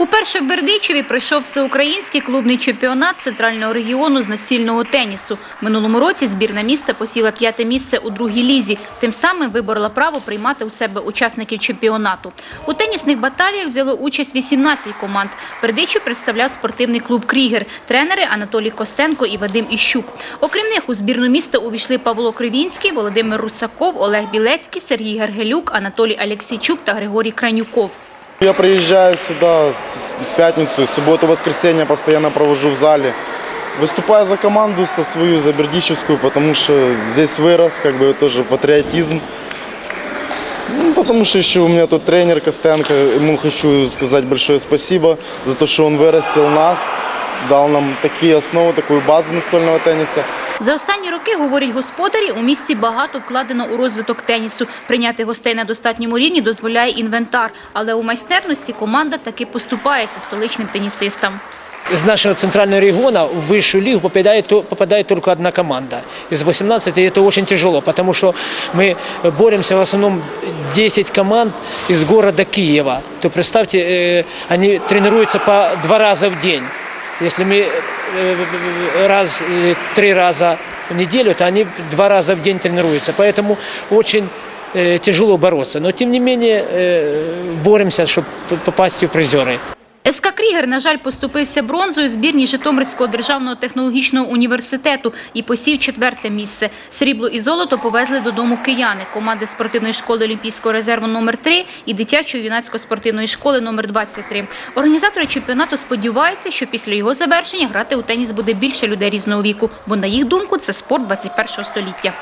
Уперше в Бердичеві пройшов всеукраїнський клубний чемпіонат центрального регіону з настільного тенісу. Минулому році збірна міста посіла п'яте місце у другій лізі. Тим самим виборола право приймати у себе учасників чемпіонату. У тенісних баталіях взяло участь 18 команд. Бердичів представляв спортивний клуб «Крігер», тренери Анатолій Костенко і Вадим Іщук. Окрім них у збірну міста увійшли Павло Кривінський, Володимир Русаков, Олег Білецький, Сергій Гергелюк, Анатолій Алексійчук та Григорій Кранюков. Я приезжаю сюда с- в пятницу, субботу, воскресенье постоянно провожу в зале. Выступаю за команду со свою, за Бердичевскую, потому что здесь вырос, как бы тоже патриотизм. Ну, потому что еще у меня тут тренер Костенко, ему хочу сказать большое спасибо за то, что он вырастил нас, дал нам такие основы, такую базу настольного тенниса. За останні роки, говорять господарі, у місті багато вкладено у розвиток тенісу. Прийняти гостей на достатньому рівні дозволяє інвентар. Але у майстерності команда таки поступається столичним тенісистам. Из нашего центрального региона в высшую лигу попадает, то- попадает только одна команда. Из 18 и это очень тяжело, потому что мы боремся в основном 10 команд из города Киева. То представьте, э, они тренируются по два раза в день. Если мы э, раз, э, три раза в неделю, то они два раза в день тренируются. Поэтому очень э, тяжело бороться. Но тем не менее э, боремся, чтобы попасть в призеры. СК Крігер, на жаль, поступився бронзою збірні Житомирського державного технологічного університету і посів четверте місце. Срібло і золото повезли додому кияни, команди спортивної школи Олімпійського резерву номер 3 і дитячої юнацької спортивної школи номер 23. Організатори чемпіонату сподіваються, що після його завершення грати у теніс буде більше людей різного віку, бо на їх думку це спорт 21 століття.